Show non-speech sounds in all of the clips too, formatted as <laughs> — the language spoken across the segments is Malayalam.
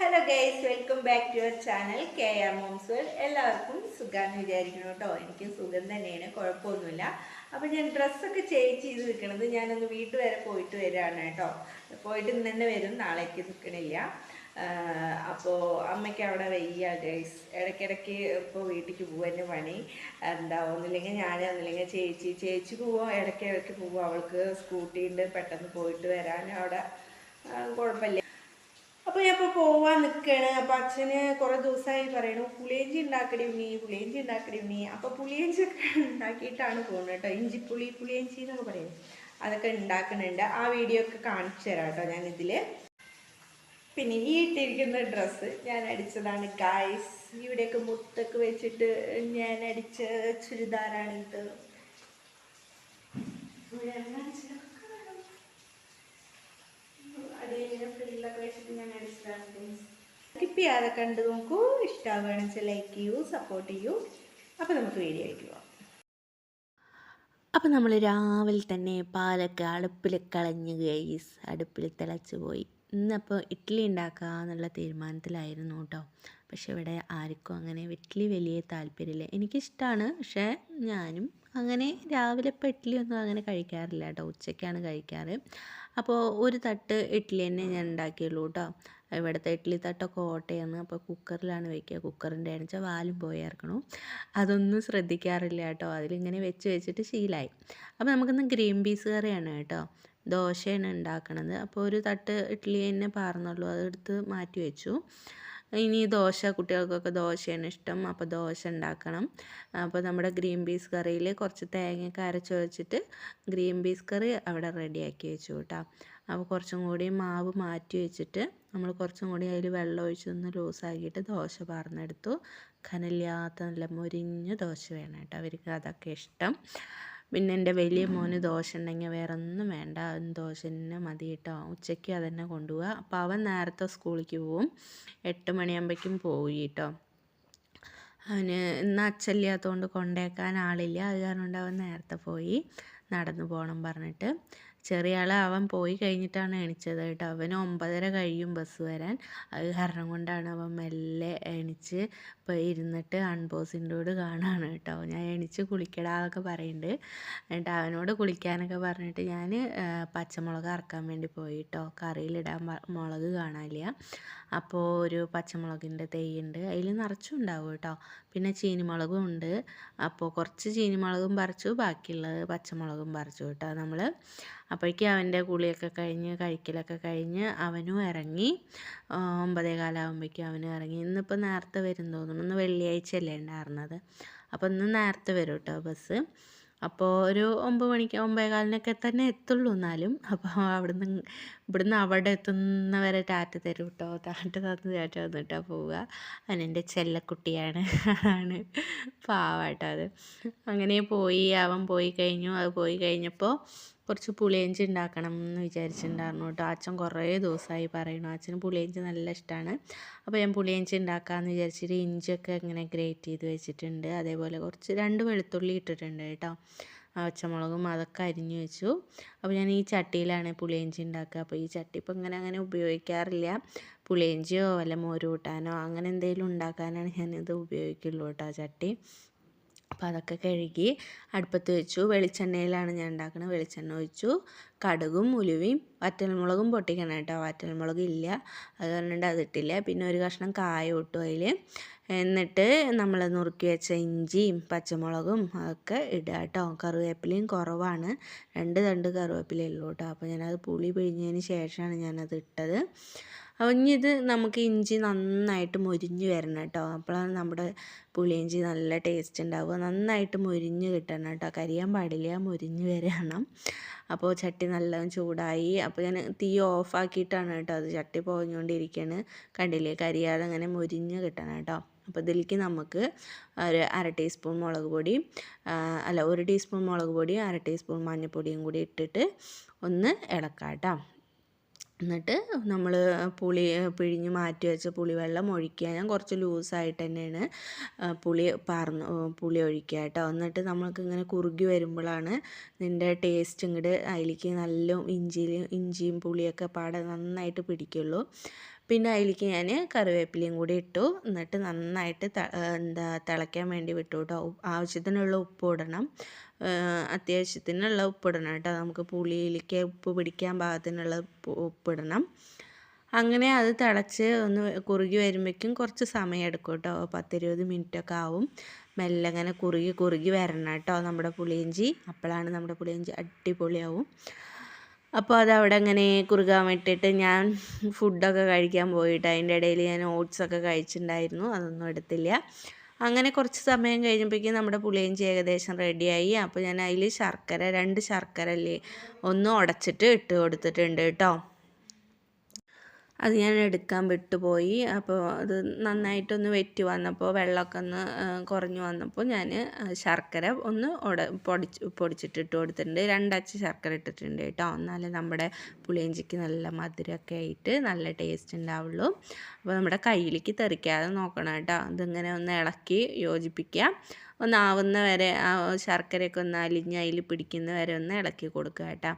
Hello guys welcome back to your channel K R moms world എല്ലാവർക്കും സുഖാന്ന് വിചാരിക്കണം കേട്ടോ. എനിക്ക് സുഖം തന്നെയാണ് കുഴപ്പമൊന്നുമില്ല. അപ്പോൾ ഞാൻ ഡ്രസ്സൊക്കെ ചേഞ്ച് ചെയ്ത് നിൽക്കണത് ഞാനൊന്ന് വീട്ടിൽ വരെ പോയിട്ട് വരികയാണ് കേട്ടോ. പോയിട്ട് ഇന്ന് തന്നെ വരും നാളേക്ക് നിൽക്കണില്ല അപ്പോൾ അമ്മയ്ക്ക് അവിടെ വയ്യ ഗൈസ് ഇടയ്ക്കിടയ്ക്ക് ഇപ്പോൾ വീട്ടിലേക്ക് പോകുന്ന പണി. എന്താ ഒന്നില്ലെങ്കിൽ ഞാൻ ഒന്നില്ലെങ്കിൽ ചേച്ചി. ചേച്ചി പോവാം ഇടയ്ക്ക് ഇടയ്ക്ക് പോവും. അവൾക്ക് സ്കൂട്ടി ഉണ്ട് പെട്ടെന്ന് പോയിട്ട് വരാൻ അവിടെ. കുഴപ്പമില്ല. അപ്പോൾ ഞാൻ ഇപ്പോൾ പോവാൻ നിൽക്കുകയാണ് അപ്പോൾ അച്ഛന് കുറേ ദിവസമായി പറയണു പുളിയഞ്ചി ഉണ്ടാക്കടി ഉണ്ണി പുളിയഞ്ചി ഉണ്ടാക്കടി ഉണ്ണി. അപ്പോൾ പുളിയഞ്ചി ഒക്കെ ഉണ്ടാക്കിയിട്ടാണ് പോകുന്നത് കേട്ടോ ഇഞ്ചിപ്പുളി പുളിയഞ്ചി എന്നൊക്കെ പറയും. അതൊക്കെ ഉണ്ടാക്കുന്നുണ്ട് ആ വീഡിയോ ഒക്കെ കാണിച്ചു തരാം കേട്ടോ ഞാനിതിൽ പിന്നെ ഈ ഇട്ടിരിക്കുന്ന ഡ്രസ്സ് ഞാൻ അടിച്ചതാണ് ഗായ്സ് ഇവിടെയൊക്കെ മുത്തൊക്കെ വെച്ചിട്ട് ഞാൻ അടിച്ച ചുരിദാറാണ് ഇത്. ഇവിടെ കാണിച്ചു തരാം. അടിയിലിങ്ങനെ ഫ്രില്ലൊക്കെ വെച്ചിട്ട് ഞാൻ അടിച്ചതാണ് കണ്ടു നോക്കൂ ഇഷ്ടമാവുകയാണെന്ന് ലൈക്ക് ചെയ്യൂ സപ്പോർട്ട് ചെയ്യൂ. അപ്പോൾ നമുക്ക് വീഡിയോ പോവാം. അപ്പോൾ നമ്മൾ രാവിലെ തന്നെ പാലൊക്കെ അടുപ്പിൽ കളഞ്ഞ് ഗൈസ് അടുപ്പിൽ തിളച്ച് പോയി. ഇന്നപ്പോൾ ഇഡ്ഡലി ഉണ്ടാക്കുക എന്നുള്ള തീരുമാനത്തിലായിരുന്നു കേട്ടോ. പക്ഷെ ഇവിടെ ആർക്കും അങ്ങനെ ഇഡ്ഡലി വലിയ താല്പര്യമില്ല. എനിക്കിഷ്ടമാണ് പക്ഷേ ഞാനും അങ്ങനെ രാവിലെ ഇപ്പോൾ ഇഡ്ഡലി ഒന്നും അങ്ങനെ കഴിക്കാറില്ല കേട്ടോ. ഉച്ചയ്ക്കാണ് കഴിക്കാറ്. അപ്പോൾ ഒരു തട്ട് ഇഡ്ഡലി തന്നെ ഞാൻ ഉണ്ടാക്കിയുള്ളൂ കേട്ടോ. ഇവിടുത്തെ ഇഡ്ഡലി തട്ടൊക്കെ ഓട്ടയാണ് അപ്പോൾ കുക്കറിലാണ് വെക്കുക. കുക്കറിന്റെ ആണെച്ചാൽ വാലും പോയേർക്കണു അതൊന്നും ശ്രദ്ധിക്കാറില്ല കേട്ടോ. അതിലിങ്ങനെ വെച്ച് വെച്ചിട്ട് ശീലമായി അപ്പോൾ നമുക്കിന്ന് ഗ്രീൻ പീസ് കറിയാണ് കേട്ടോ. ദോശയാണ് ഉണ്ടാക്കണത്. അപ്പോൾ ഒരു തട്ട് ഇഡ്ഡലി തന്നെ പാർന്നുള്ളൂ. അതെടുത്ത് മാറ്റി വെച്ചു. ഇനി ദോശ കുട്ടികൾക്കൊക്കെ ദോശയാണ് ഇഷ്ടം. അപ്പോൾ ദോശ ഉണ്ടാക്കണം. അപ്പോൾ നമ്മുടെ ഗ്രീൻ പീസ് കറിയിൽ കുറച്ച് തേങ്ങയൊക്കെ അരച്ച് വെച്ചിട്ട് ഗ്രീൻ പീസ് കറി അവിടെ റെഡിയാക്കി വെച്ചു കേട്ടോ. അപ്പോൾ കുറച്ചും കൂടി മാവ് മാറ്റി വെച്ചിട്ട് നമ്മൾ കുറച്ചും കൂടി അതിൽ വെള്ളം ഒഴിച്ചൊന്ന് ലൂസാക്കിയിട്ട് ദോശ പാർന്നെടുത്തു. കനലില്ലാത്ത നല്ല മുരിഞ്ഞ ദോശ വേണം കേട്ടോ. അവർക്ക് അതൊക്കെ ഇഷ്ടം. പിന്നെ എന്റെ വലിയ മോന് ദോശ ഉണ്ടെങ്കിൽ വേറെ ഒന്നും വേണ്ട ദോശ തന്നെ മതി കേട്ടോ. ഉച്ചയ്ക്ക് അതന്നെ കൊണ്ടുപോവുക. അപ്പോൾ അവൻ നേരത്തെ സ്കൂളിലേക്ക് പോവും. എട്ട് മണിയാകുമ്പോഴേക്കും പോയി കേട്ടോ. അവന് ഇന്ന് അച്ഛല്ലാത്തതുകൊണ്ട് കൊണ്ടേക്കാൻ ആളില്ല. അത് കാരണം കൊണ്ട് അവൻ നേരത്തെ പോയി നടന്നു പോകണം പറഞ്ഞിട്ട്. ചെറിയ ആൾ പോയി കഴിഞ്ഞിട്ടാണ് എണിച്ചത് കേട്ടോ. അവന് ഒമ്പതര കഴിയും ബസ് വരാൻ. അത് കാരണം കൊണ്ടാണ് അവൻ മെല്ലെ എണിച്ച് ഇപ്പോൾ ഇരുന്നിട്ട് അൺബോസിന്റെയോട് കാണാണ് കേട്ടോ. ഞാൻ എണിച്ച് കുളിക്കടാന്നൊക്കെ പറയുന്നുണ്ട് എന്നിട്ട് അവനോട് കുളിക്കാനൊക്കെ പറഞ്ഞിട്ട് ഞാൻ പച്ചമുളക് അറക്കാൻ വേണ്ടി പോയി കേട്ടോ. കറിയിലിടാൻ മുളക് കാണാനില്ല. അപ്പോൾ ഒരു പച്ചമുളകിന്റെ തൈയുണ്ട്. അതിൽ നിറച്ചും ഉണ്ടാവും കേട്ടോ. പിന്നെ ചീനിമുളകും ഉണ്ട്. അപ്പോൾ കുറച്ച് ചീനിമുളകും പറിച്ചു. ബാക്കിയുള്ളത് പച്ചമുളകും പറിച്ചു കേട്ടോ നമ്മൾ അപ്പോഴേക്കും അവന്റെ കുളിയൊക്കെ കഴിഞ്ഞ് കഴിക്കലൊക്കെ കഴിഞ്ഞ് അവനും ഇറങ്ങി. ഒമ്പതേ കാലാകുമ്പോഴേക്കും അവനും ഇറങ്ങി. ഇന്നിപ്പോൾ നേരത്തെ വരും തോന്നുന്നു. ഇന്ന് വെള്ളിയാഴ്ച അല്ലേ ഉണ്ടായിരുന്നത്. അപ്പോൾ ഇന്ന് നേരത്തെ വരും കേട്ടോ ബസ്. അപ്പോൾ ഒരു ഒമ്പത് മണിക്ക് ഒമ്പത് കാലിനൊക്കെ തന്നെ എത്തുള്ളൂ എന്നാലും. അപ്പോൾ അവിടുന്ന് ഇവിടുന്ന് അവിടെ എത്തുന്നവരെ ടാറ്റ തരും കേട്ടോ. ടാറ്റ തന്ന് ടാറ്റ തന്നിട്ടാ പോവുക. അതിന്റെ ചെല്ലക്കുട്ടിയാണ്. ആണ് പാവാട്ടോ അത്. അങ്ങനെ പോയി അവൻ പോയി കഴിഞ്ഞു. അത് പോയി കഴിഞ്ഞപ്പോൾ കുറച്ച് പുളിയഞ്ചി ഉണ്ടാക്കണം എന്ന് വിചാരിച്ചിട്ടുണ്ടായിരുന്നു കേട്ടോ. അച്ഛൻ കുറേ ദിവസമായി പറയണു അച്ഛന് പുളിയഞ്ചി നല്ല ഇഷ്ടമാണ്. അപ്പോൾ ഞാൻ പുളിയഞ്ചി ഉണ്ടാക്കാമെന്ന് വിചാരിച്ചിട്ട് ഇഞ്ചിയൊക്കെ ഇങ്ങനെ ഗ്രേറ്റ് ചെയ്ത് വെച്ചിട്ടുണ്ട്. അതേപോലെ കുറച്ച് രണ്ട് വെളുത്തുള്ളി ഇട്ടിട്ടുണ്ട് കേട്ടോ. പച്ചമുളകും അതൊക്കെ അരിഞ്ഞു വെച്ചു. അപ്പോൾ ഞാൻ ഈ ചട്ടിയിലാണ് പുളിയഞ്ചി ഉണ്ടാക്കുക. അപ്പോൾ ഈ ചട്ടി ഇപ്പോൾ ഇങ്ങനെ അങ്ങനെ ഉപയോഗിക്കാറില്ല. പുളിയഞ്ചിയോ വല്ല മോര് കൂട്ടാനോ അങ്ങനെ എന്തെങ്കിലും ഉണ്ടാക്കാനാണ് ഞാനിത് ഉപയോഗിക്കുള്ളൂ കേട്ടോ ചട്ടി. അപ്പോൾ അതൊക്കെ കഴുകി അടുപ്പത്ത് വെച്ചു. വെളിച്ചെണ്ണയിലാണ് ഞാൻ ഉണ്ടാക്കുന്നത് വെളിച്ചെണ്ണ ഒഴിച്ചു. കടുകും ഉലുവയും വറ്റൽമുളകും പൊട്ടിക്കണം കേട്ടോ. വറ്റൽമുളക് ഇല്ല. അത് പറഞ്ഞിട്ട് അതിട്ടില്ല പിന്നെ ഒരു കഷ്ണം കായ ഇട്ടു അതിൽ എന്നിട്ട് നമ്മൾ നുറുക്കി വെച്ച ഇഞ്ചിയും പച്ചമുളകും അതൊക്കെ ഇടുക കേട്ടോ. കറിവേപ്പിലയും കുറവാണ്. രണ്ട് തണ്ട് കറിവേപ്പിലയുള്ളൂ കേട്ടോ. അപ്പോൾ ഞാനത് പുളി പിഴിഞ്ഞതിന് ശേഷമാണ് ഞാനത് ഇട്ടത്. അപ്പോൾ ഇനി ഇത് നമുക്ക് ഇഞ്ചി നന്നായിട്ട് മൊരിഞ്ഞ് വരണം കേട്ടോ. അപ്പോഴാണ് നമ്മുടെ പുളിയിഞ്ചി നല്ല ടേസ്റ്റ് ഉണ്ടാവുക. നന്നായിട്ട് മൊരിഞ്ഞ് കിട്ടണം കേട്ടോ. കരിയാൻ പാടില്ല മൊരിഞ്ഞ് വരണം. അപ്പോൾ ചട്ടി നല്ല ചൂടായി. അപ്പോൾ ഞാൻ തീ ഓഫാക്കിയിട്ടാണ് കേട്ടോ അത് ചട്ടി പോഞ്ഞുകൊണ്ടിരിക്കുകയാണ് കണ്ടില്ലേ? കരിയാതെ അങ്ങനെ മൊരിഞ്ഞ് കിട്ടണം കേട്ടോ. അപ്പോൾ ഇതിലേക്ക് നമുക്ക് ഒരു അര ടീസ്പൂൺ മുളക് പൊടി അല്ല ഒരു ടീസ്പൂൺ മുളക് പൊടി അര ടീസ്പൂൺ മഞ്ഞൾപ്പൊടിയും കൂടി ഇട്ടിട്ട് ഒന്ന് ഇളക്കാം കേട്ടോ. എന്നിട്ട് നമ്മൾ പുളി പിഴിഞ്ഞ് മാറ്റി വെച്ച പുളിവെള്ളം ഒഴിക്കുക. ഞാൻ കുറച്ച് ലൂസായിട്ട് തന്നെയാണ് പുളി പാർന്ന് പുളി ഒഴിക്കുക കേട്ടോ. എന്നിട്ട് നമ്മൾക്ക് ഇങ്ങനെ കുറുകി വരുമ്പോഴാണ് ഇതിന്റെ ടേസ്റ്റ് ഇങ്ങോട്ട് അതിലേക്ക് നല്ല ഇഞ്ചിയിൽ ഇഞ്ചിയും പുളിയൊക്കെ പാടെ നന്നായിട്ട് പിടിക്കുള്ളൂ. പിന്നെ അതിലേക്ക് ഞാൻ കറിവേപ്പിലയും കൂടി ഇട്ടു. എന്നിട്ട് നന്നായിട്ട് എന്താ തിളയ്ക്കാൻ വേണ്ടി വിട്ടു കേട്ടോ. ആവശ്യത്തിനുള്ള ഉപ്പ് ഇടണം. അത്യാവശ്യത്തിനുള്ള ഉപ്പ് ഇടണം കേട്ടോ. നമുക്ക് പുളിയിലേക്ക് ഉപ്പ് പിടിക്കാൻ പാകത്തിനുള്ള ഉപ്പ് ഇടണം. അങ്ങനെ അത് തിളച്ച് ഒന്ന് കുറുകി വരുമ്പോഴേക്കും കുറച്ച് സമയം എടുക്കും കേട്ടോ. പത്തിരുപത് മിനിറ്റൊക്കെ ആവും. മെല്ലെ അങ്ങനെ കുറുകി കുറുകി വരണം കേട്ടോ നമ്മുടെ പുളിയിഞ്ചി. അപ്പോഴാണ് നമ്മുടെ പുളിയിഞ്ചി അടിപൊളിയാവും. അപ്പോൾ അത് അവിടെ അങ്ങനെ കുറുകാൻ വിട്ടിട്ട് ഞാൻ ഫുഡൊക്കെ കഴിക്കാൻ പോയിട്ട് അതിന്റെ ഇടയിൽ ഞാൻ ഓട്സൊക്കെ കഴിച്ചിട്ടുണ്ടായിരുന്നു അതൊന്നും എടുത്തില്ല. അങ്ങനെ കുറച്ച് സമയം കഴിഞ്ഞപ്പോഴേക്കും നമ്മുടെ പുളിയിഞ്ചി ഏകദേശം റെഡിയായി. അപ്പോൾ ഞാൻ അതിൽ ശർക്കര രണ്ട് ശർക്കര അല്ലേ ഒന്ന് ഉടച്ചിട്ട് ഇട്ട് കൊടുത്തിട്ടുണ്ട് കേട്ടോ. അത് ഞാൻ എടുക്കാൻ വിട്ടുപോയി. അപ്പോൾ അത് നന്നായിട്ടൊന്ന് വെറ്റി വന്നപ്പോൾ വെള്ളമൊക്കെ ഒന്ന് കുറഞ്ഞു വന്നപ്പോൾ ഞാൻ ശർക്കര ഒന്ന് ഉട പൊടിച്ച് പൊടിച്ചിട്ടിട്ട് കൊടുത്തിട്ടുണ്ട്. രണ്ടച്ച് ശർക്കര ഇട്ടിട്ടുണ്ട് കേട്ടോ. എന്നാലേ നമ്മുടെ പുളിയിഞ്ചിക്ക് നല്ല മധുരമൊക്കെ ആയിട്ട് നല്ല ടേസ്റ്റ് ഉണ്ടാവുള്ളൂ. അപ്പോൾ നമ്മുടെ കയ്യിലേക്ക് തെറിക്കാതെ നോക്കണം കേട്ടോ. ഇതിങ്ങനെ ഒന്ന് ഇളക്കി യോജിപ്പിക്കുക ഒന്ന് ആവുന്ന വരെ ആ ശർക്കരയൊക്കെ ഒന്ന് അലിഞ്ഞ് അതിൽ പിടിക്കുന്ന വരെ ഒന്ന് ഇളക്കി കൊടുക്കുക കേട്ടോ.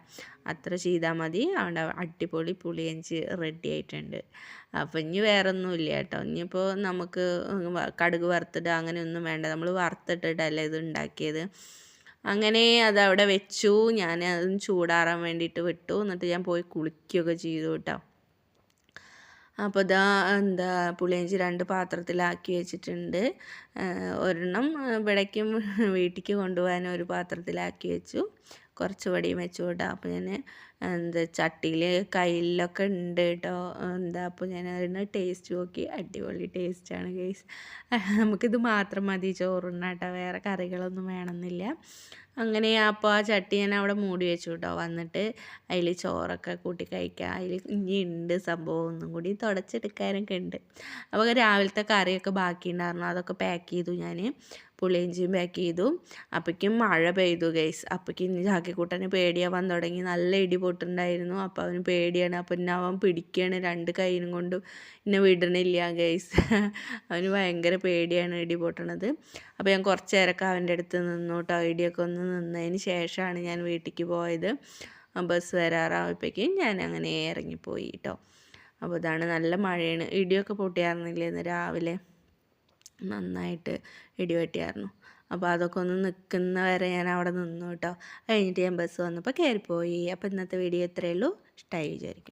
അത്ര ചെയ്താൽ മതി. അവിടെ അടിപൊളി പുളിയഞ്ചി റെഡി ആയിട്ടുണ്ട്. അപ്പം ഇനി വേറെ ഒന്നുമില്ല കേട്ടോ. ഇനിയിപ്പോൾ നമുക്ക് കടുക് വറുത്തിടുക അങ്ങനെയൊന്നും വേണ്ട. നമ്മൾ വറുത്തിട്ടിട്ടല്ലേ ഇത് ഉണ്ടാക്കിയത്. അങ്ങനെ അതവിടെ വെച്ചു. ഞാൻ അതും ചൂടാറാൻ വേണ്ടിയിട്ട് വിട്ടു. എന്നിട്ട് ഞാൻ പോയി കുളിക്കുകയൊക്കെ ചെയ്തു കേട്ടോ. അപ്പോൾ ഇതാ എന്താ പുളിയിഞ്ചി രണ്ട് പാത്രത്തിലാക്കി വെച്ചിട്ടുണ്ട്. ഒരെണ്ണം ഇവിടേക്കും വീട്ടിലേക്ക് കൊണ്ടുപോകാൻ ഒരു പാത്രത്തിലാക്കി വെച്ചു. കുറച്ച് വടിയും വെച്ചു കേട്ടോ. അപ്പോൾ ഞാൻ എന്താ ചട്ടിയിൽ കയ്യിലൊക്കെ ഉണ്ട് കേട്ടോ എന്താ അപ്പോൾ ഞാൻ അതിന് ടേസ്റ്റ് നോക്കി. അടിപൊളി ടേസ്റ്റാണ് ഗൈസ് <laughs> നമുക്കിത് മാത്രം മതി. ചോറുണ്ണാട്ടോ വേറെ കറികളൊന്നും വേണമെന്നില്ല. അങ്ങനെ അപ്പോൾ ആ ചട്ടി ഞാൻ അവിടെ മൂടി വെച്ചു കേട്ടോ വന്നിട്ട് അതിൽ ചോറൊക്കെ കൂട്ടി കഴിക്കാം. അതിൽ ഇനി ഉണ്ട് സംഭവം ഒന്നും കൂടി തുടച്ചെടുക്കാനൊക്കെ ഉണ്ട് അപ്പോൾ രാവിലത്തെ കറിയൊക്കെ ബാക്കി ഉണ്ടായിരുന്നു അതൊക്കെ പാക്ക് ചെയ്തു ഞാൻ പുളിയിഞ്ചിയും പാക്ക് ചെയ്തു. അപ്പോഴേക്കും മഴ പെയ്തു ഗൈസ് അപ്പോഴേക്കും ഇനി ചാക്കിക്കൂട്ടന് പേടിയാവാൻ തുടങ്ങി. നല്ല ഇടി പൊട്ടുണ്ടായിരുന്നു അപ്പോൾ അവന് പേടിയാണ്. അപ്പോൾ എന്നെ അവൻ പിടിക്കുകയാണ് രണ്ട് കൈയിനും കൊണ്ട്. എന്നെ വിടണില്ല ഗൈസ് <laughs> അവന് ഭയങ്കര പേടിയാണ് ഇടി പൊട്ടണത്. അപ്പോൾ ഞാൻ കുറച്ച് നേരമൊക്കെ അവന്റെ അടുത്ത് നിന്നു കേട്ടോ ഇടിയൊക്കെ ഒന്ന് നിന്നതിന് ശേഷമാണ് ഞാൻ വീട്ടിലേക്ക് പോയത്. ബസ് വരാറായപ്പോഴേക്കും ഞാൻ അങ്ങനെ ഇറങ്ങിപ്പോയി കേട്ടോ അപ്പോൾ ഇതാണ് നല്ല മഴയാണ്. ഇടിയൊക്കെ പൊട്ടിയായിരുന്നില്ലേ ഇന്ന് രാവിലെ? നന്നായിട്ട് ഇടി വെട്ടിയായിരുന്നു അപ്പോൾ അതൊക്കെ ഒന്ന് നിൽക്കുന്ന വരെ ഞാൻ അവിടെ നിന്നു കേട്ടോ. കഴിഞ്ഞിട്ട് ഞാൻ ബസ് വന്നപ്പോൾ കയറിപ്പോയി അപ്പോൾ ഇന്നത്തെ വീഡിയോ ഇത്രയേ ഉള്ളൂ. ഇഷ്ടമായി വിചാരിക്കും